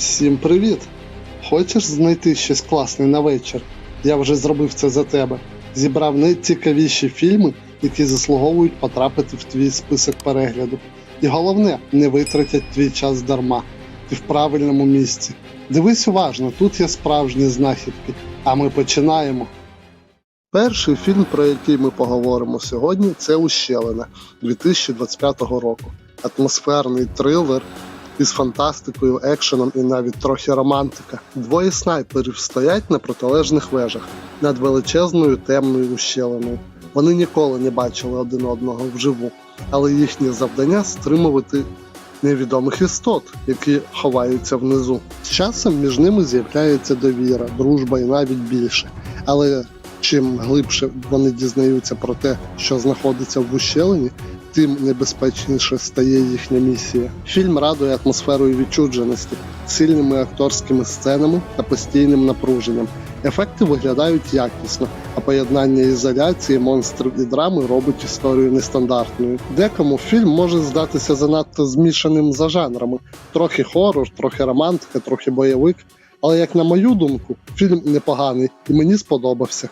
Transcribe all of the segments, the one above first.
Всім привіт! Хочеш знайти щось класне на вечір? Я вже зробив це за тебе. Зібрав найцікавіші фільми, які заслуговують потрапити в твій список перегляду. І головне, не витратять твій час дарма. Ти в правильному місці. Дивись уважно, тут є справжні знахідки, а ми починаємо. Перший фільм, про який ми поговоримо сьогодні, це Ущелина 2025 року. Атмосферний трилер із фантастикою, екшеном і навіть трохи романтика. Двоє снайперів стоять на протилежних вежах над величезною темною ущелиною. Вони ніколи не бачили один одного вживу, але їхнє завдання стримувати невідомих істот, які ховаються внизу. З часом між ними з'являється довіра, дружба і навіть більше. Але чим глибше вони дізнаються про те, що знаходиться в ущелині, тим небезпечніше стає їхня місія. Фільм радує атмосферою відчудженості, сильними акторськими сценами та постійним напруженням. Ефекти виглядають якісно, а поєднання ізоляції, монстрів і драми робить історію нестандартною. Декому фільм може здатися занадто змішаним за жанрами: трохи хорор, трохи романтика, трохи бойовик. Але як на мою думку, фільм непоганий і мені сподобався.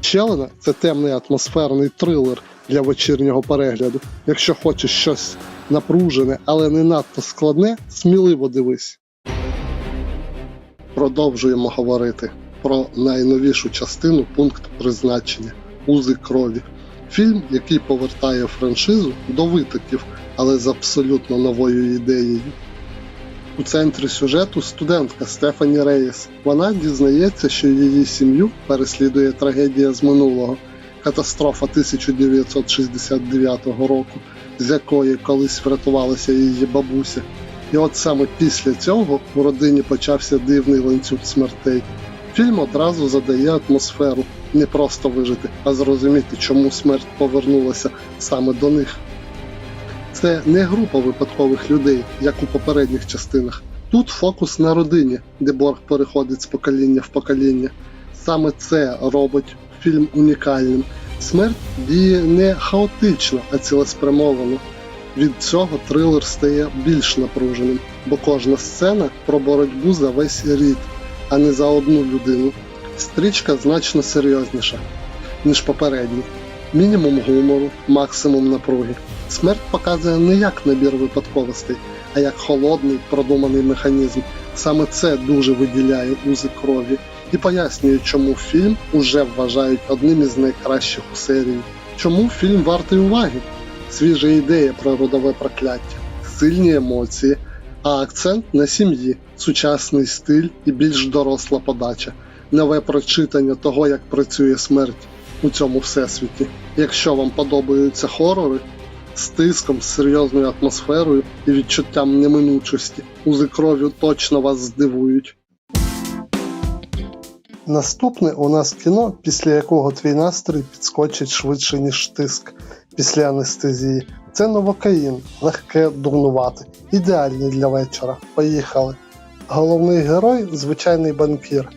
Челена це темний атмосферний трилер для вечірнього перегляду. Якщо хочеш щось напружене, але не надто складне, сміливо дивись. Продовжуємо говорити про найновішу частину пункт призначення Узи крові. Фільм, який повертає франшизу до витоків, але з абсолютно новою ідеєю. У центрі сюжету студентка Стефані Рейс. Вона дізнається, що її сім'ю переслідує трагедія з минулого, катастрофа 1969 року, з якої колись врятувалася її бабуся. І от саме після цього у родині почався дивний ланцюг смертей. Фільм одразу задає атмосферу не просто вижити, а зрозуміти, чому смерть повернулася саме до них. Це не група випадкових людей, як у попередніх частинах. Тут фокус на родині, де борг переходить з покоління в покоління. Саме це робить фільм унікальним. Смерть діє не хаотично, а цілеспрямовано. Від цього трилер стає більш напруженим, бо кожна сцена про боротьбу за весь рід, а не за одну людину. Стрічка значно серйозніша, ніж попередні. Мінімум гумору, максимум напруги. Смерть показує не як набір випадковостей, а як холодний, продуманий механізм. Саме це дуже виділяє узи крові і пояснює, чому фільм уже вважають одним із найкращих у серії. Чому фільм вартий уваги? Свіжа ідея про родове прокляття, сильні емоції, а акцент на сім'ї, сучасний стиль і більш доросла подача, нове прочитання того, як працює смерть у цьому всесвіті. Якщо вам подобаються хорори, з тиском, з серйозною атмосферою і відчуттям неминучості. Узи крові точно вас здивують. Наступне у нас кіно, після якого твій настрій підскочить швидше, ніж тиск після анестезії. Це новокаїн, легке дурнувати, ідеальний для вечора. Поїхали. Головний герой звичайний банкір.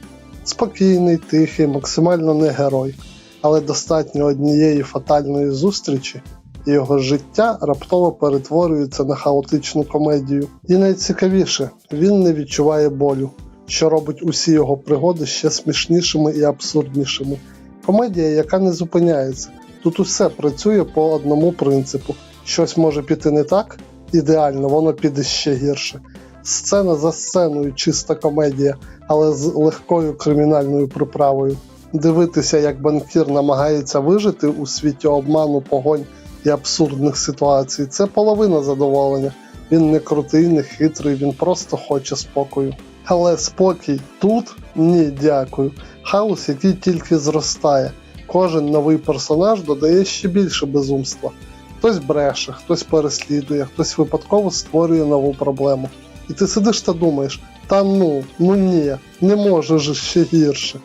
Спокійний, тихий, максимально не герой, але достатньо однієї фатальної зустрічі, і його життя раптово перетворюється на хаотичну комедію. І найцікавіше, він не відчуває болю, що робить усі його пригоди ще смішнішими і абсурднішими. Комедія, яка не зупиняється. Тут усе працює по одному принципу: щось може піти не так, ідеально, воно піде ще гірше. Сцена за сценою чиста комедія, але з легкою кримінальною приправою. Дивитися, як банкір намагається вижити у світі обману, погонь і абсурдних ситуацій, це половина задоволення. Він не крутий, не хитрий, він просто хоче спокою. Але спокій тут ні, дякую. Хаос, який тільки зростає. Кожен новий персонаж додає ще більше безумства. Хтось бреше, хтось переслідує, хтось випадково створює нову проблему. І ти сидиш та думаєш: та ну, ну ні, не може ж ще гірше.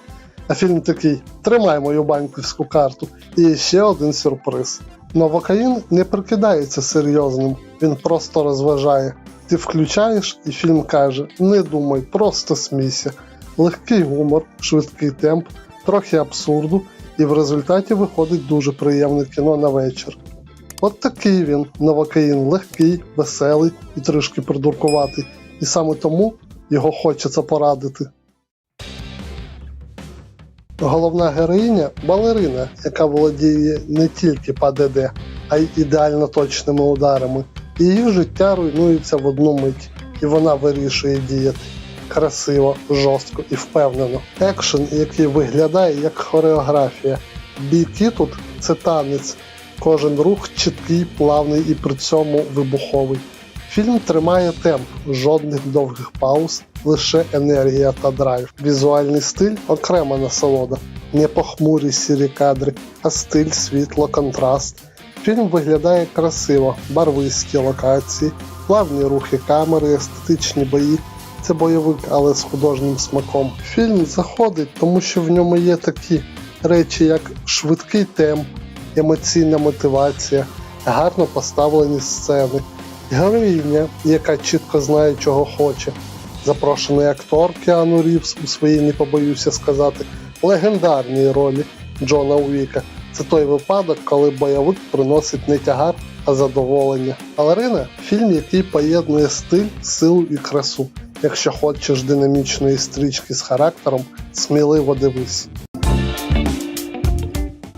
А фільм такий: тримай мою банківську карту. І ще один сюрприз. Новокаїн не прикидається серйозним, він просто розважає. Ти включаєш, і фільм каже: не думай, просто смійся. Легкий гумор, швидкий темп, трохи абсурду, і в результаті виходить дуже приємне кіно на вечір. От такий він, новокаїн, легкий, веселий і трішки придуркуватий. І саме тому його хочеться порадити. Головна героїня балерина, яка володіє не тільки ПДД, а й ідеально точними ударами. Її життя руйнується в одну мить, і вона вирішує діяти красиво, жорстко і впевнено. Екшен, який виглядає як хореографія. Бійки тут це танець. Кожен рух чіткий, плавний і при цьому вибуховий. Фільм тримає темп, жодних довгих пауз, лише енергія та драйв. Візуальний стиль окрема насолода. Не похмурі сірі кадри, а стиль, світло, контраст. Фільм виглядає красиво, барвисті локації, плавні рухи камери, естетичні бої. Це бойовик, але з художнім смаком. Фільм заходить, тому що в ньому є такі речі, як швидкий темп, емоційна мотивація, гарно поставлені сцени, героїня, яка чітко знає, чого хоче. Запрошений актор Кіану Рівз у своїй не побоюся сказати, легендарній ролі Джона Уіка. Це той випадок, коли бойовик приносить не тягар, а задоволення. Балерина фільм, який поєднує стиль, силу і красу. Якщо хочеш динамічної стрічки з характером, сміливо дивись.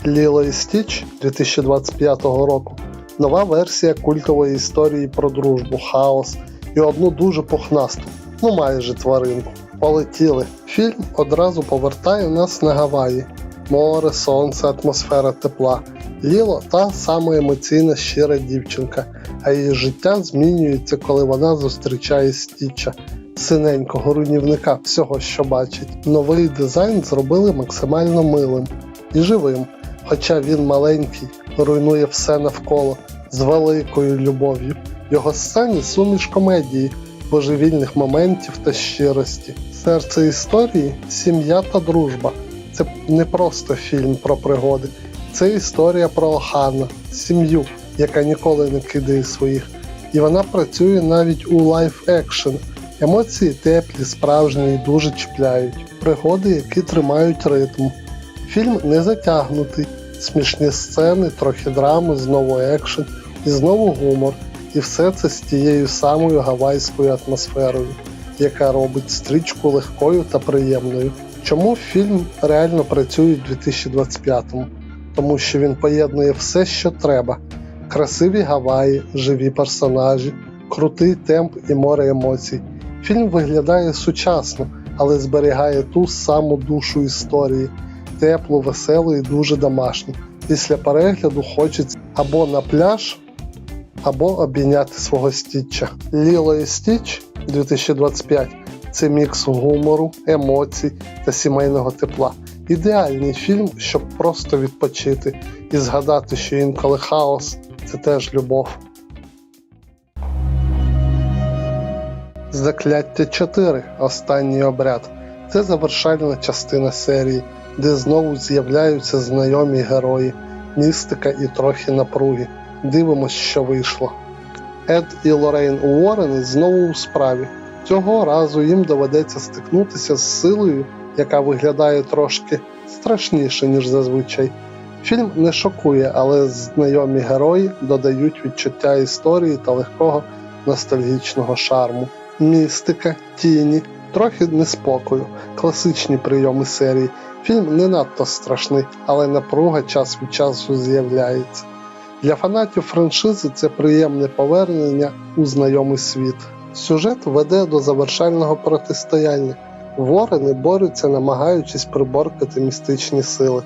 Ліло і Стіч 2025 року. Нова версія культової історії про дружбу, хаос і одну дуже пухнасту, ну майже тваринку. Полетіли. Фільм одразу повертає нас на Гаваї. Море, сонце, атмосфера тепла. Ліло та сама емоційна щира дівчинка, а її життя змінюється, коли вона зустрічає Стіча, синенького руйнівника всього, що бачить. Новий дизайн зробили максимально милим і живим, хоча він маленький, руйнує все навколо з великою любов'ю. Його сцені суміш комедії, божевільних моментів та щирості. Серце історії сім'я та дружба. Це не просто фільм про пригоди, це історія про Охана, сім'ю, яка ніколи не кидає своїх. І вона працює навіть у лайф екшн. Емоції теплі, справжні і дуже чіпляють. Пригоди, які тримають ритм. Фільм не затягнутий, смішні сцени, трохи драми, знову екшен і знову гумор. І все це з тією самою гавайською атмосферою, яка робить стрічку легкою та приємною. Чому фільм реально працює в 2025-му? Тому що він поєднує все, що треба: красиві Гаваї, живі персонажі, крутий темп і море емоцій. Фільм виглядає сучасно, але зберігає ту саму душу історії, теплу, веселу і дуже домашню. Після перегляду хочеться або на пляж, або обійняти свого стіччя. Ліло і Стіч 2025 це мікс гумору, емоцій та сімейного тепла. Ідеальний фільм, щоб просто відпочити і згадати, що інколи хаос це теж любов. Закляття 4. Останній обряд. Це завершальна частина серії, де знову з'являються знайомі герої, містика і трохи напруги. Дивимось, що вийшло. Ед і Лорейн Уоррени знову у справі. Цього разу їм доведеться стикнутися з силою, яка виглядає трошки страшніше, ніж зазвичай. Фільм не шокує, але знайомі герої додають відчуття історії та легкого ностальгічного шарму. Містика, тіні, трохи неспокою, класичні прийоми серії. Фільм не надто страшний, але напруга час від часу з'являється. Для фанатів франшизи це приємне повернення у знайомий світ. Сюжет веде до завершального протистояння. Ворени борються, намагаючись приборкати містичні сили.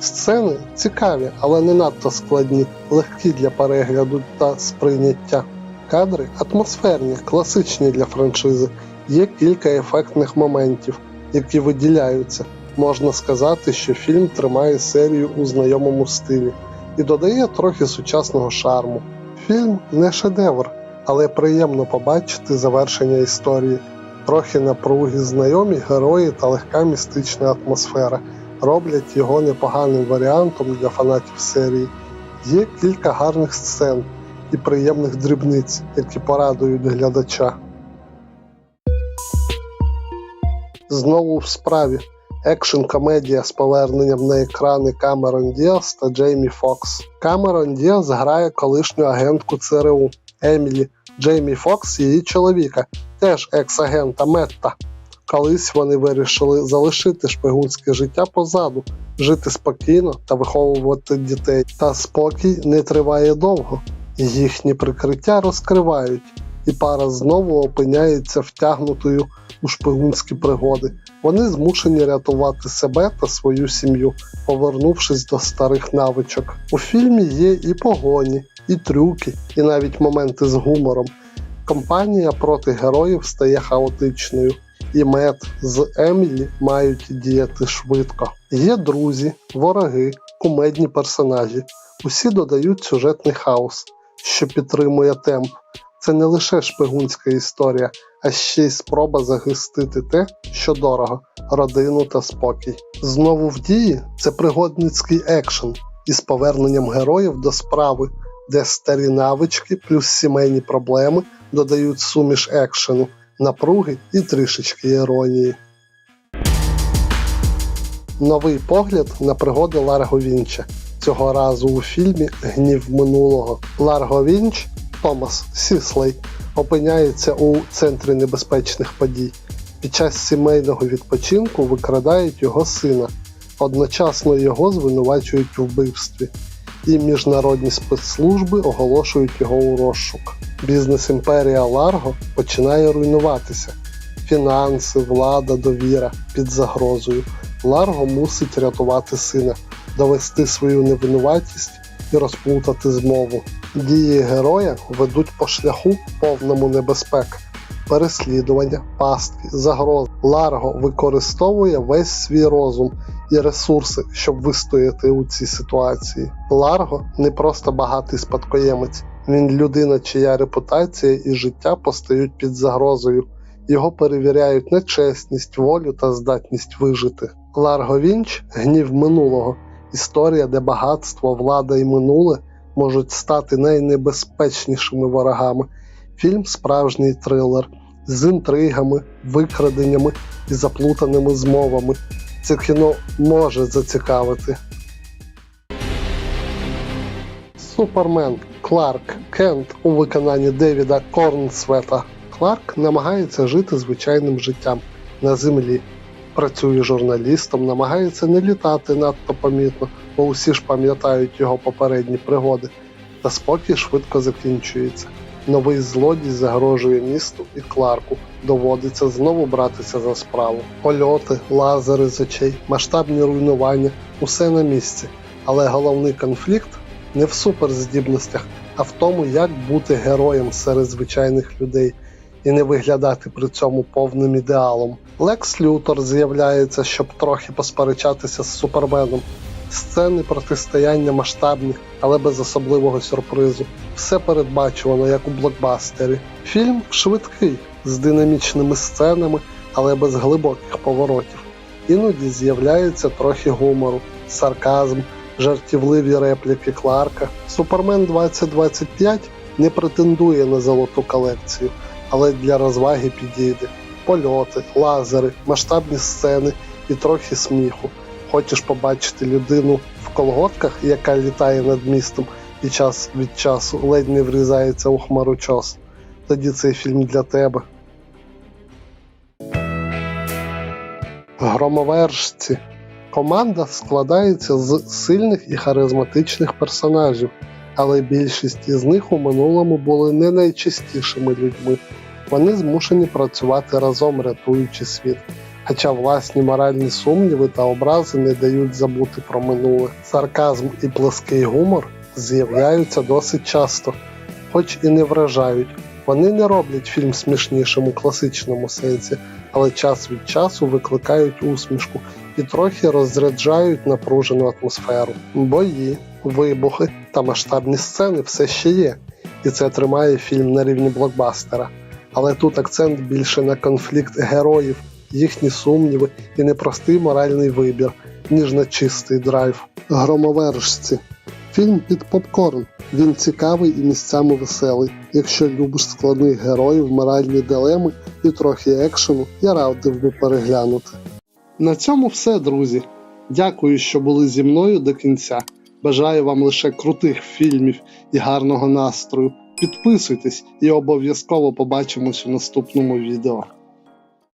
Сцени цікаві, але не надто складні, легкі для перегляду та сприйняття. Кадри атмосферні, класичні для франшизи. Є кілька ефектних моментів, які виділяються. Можна сказати, що фільм тримає серію у знайомому стилі і додає трохи сучасного шарму. Фільм не шедевр, але приємно побачити завершення історії. Трохи напруги, знайомі герої та легка містична атмосфера роблять його непоганим варіантом для фанатів серії. Є кілька гарних сцен і приємних дрібниць, які порадують глядача. Знову в справі. Екшн комедія з поверненням на екрани Камерон Діас та Джеймі Фокс. Камерон Діас грає колишню агентку ЦРУ, Емілі, Джеймі Фокс, її чоловіка, теж екс-агента Метта. Колись вони вирішили залишити шпигунське життя позаду, жити спокійно та виховувати дітей. Та спокій не триває довго. Їхні прикриття розкривають, і пара знову опиняється втягнутою у шпигунські пригоди. Вони змушені рятувати себе та свою сім'ю, повернувшись до старих навичок. У фільмі є і погоні, і трюки, і навіть моменти з гумором. Компанія проти героїв стає хаотичною, і Мед з Емілі мають діяти швидко. Є друзі, вороги, кумедні персонажі. Усі додають сюжетний хаос, що підтримує темп. Це не лише шпигунська історія, а ще й спроба захистити те, що дорого родину та спокій. Знову в дії це пригодницький екшен із поверненням героїв до справи, де старі навички плюс сімейні проблеми додають суміш екшену, напруги і трішечки іронії. Новий погляд на пригоди Ларго Вінча. Цього разу у фільмі Гнів минулого. Ларго Вінч Томас Сіслей опиняється у центрі небезпечних подій. Під час сімейного відпочинку викрадають його сина. Одночасно його звинувачують у вбивстві, і міжнародні спецслужби оголошують його у розшук. Бізнес імперія Ларго починає руйнуватися. Фінанси, влада, довіра під загрозою. Ларго мусить рятувати сина, довести свою невинуватість і розплутати змову. Дії героя ведуть по шляху повному небезпек, переслідування, пастки, загроз. Ларго використовує весь свій розум і ресурси, щоб вистояти у цій ситуації. Ларго не просто багатий спадкоємець, він людина, чия репутація і життя постають під загрозою. Його перевіряють на чесність, волю та здатність вижити. Ларго Вінч гнів минулого історія, де багатство, влада і минуле можуть стати найнебезпечнішими ворогами. Фільм справжній трилер з інтригами, викраденнями і заплутаними змовами. Це кіно може зацікавити. Супермен Кларк Кент у виконанні Девіда Корнсвета. Кларк намагається жити звичайним життям на землі. Працює журналістом, намагається не літати надто помітно, бо усі ж пам'ятають його попередні пригоди. Та спокій швидко закінчується. Новий злодій загрожує місту і Кларку. Доводиться знову братися за справу. Польоти, лазери з очей, масштабні руйнування усе на місці. Але головний конфлікт не в суперздібностях, а в тому, як бути героєм серед звичайних людей і не виглядати при цьому повним ідеалом. Лекс Лютор з'являється, щоб трохи посперечатися з суперменом. Сцени протистояння масштабні, але без особливого сюрпризу. Все передбачувано, як у блокбастері. Фільм швидкий, з динамічними сценами, але без глибоких поворотів. Іноді з'являється трохи гумору, сарказм, жартівливі репліки Кларка. Супермен 2025 не претендує на золоту колекцію, але для розваги підійде. Польоти, лазери, масштабні сцени і трохи сміху. Хочеш побачити людину в колготках, яка літає над містом і час від часу ледь не врізається у хмарочос. Тоді цей фільм для тебе. Громовержці. Команда складається з сильних і харизматичних персонажів, але більшість із них у минулому були не найчастішими людьми. Вони змушені працювати разом, рятуючи світ. Хоча власні моральні сумніви та образи не дають забути про минуле. Сарказм і плоский гумор з'являються досить часто, хоч і не вражають. Вони не роблять фільм смішнішим у класичному сенсі, але час від часу викликають усмішку і трохи розряджають напружену атмосферу. Бої, вибухи та масштабні сцени все ще є, і це тримає фільм на рівні блокбастера. Але тут акцент більше на конфлікт героїв, їхні сумніви і непростий моральний вибір, ніж на чистий драйв. Громовержці. Фільм під попкорн. Він цікавий і місцями веселий. Якщо любиш складних героїв, моральні дилеми і трохи екшену, я радив би переглянути. На цьому все, друзі. Дякую, що були зі мною до кінця. Бажаю вам лише крутих фільмів і гарного настрою. Підписуйтесь і обов'язково побачимось у наступному відео.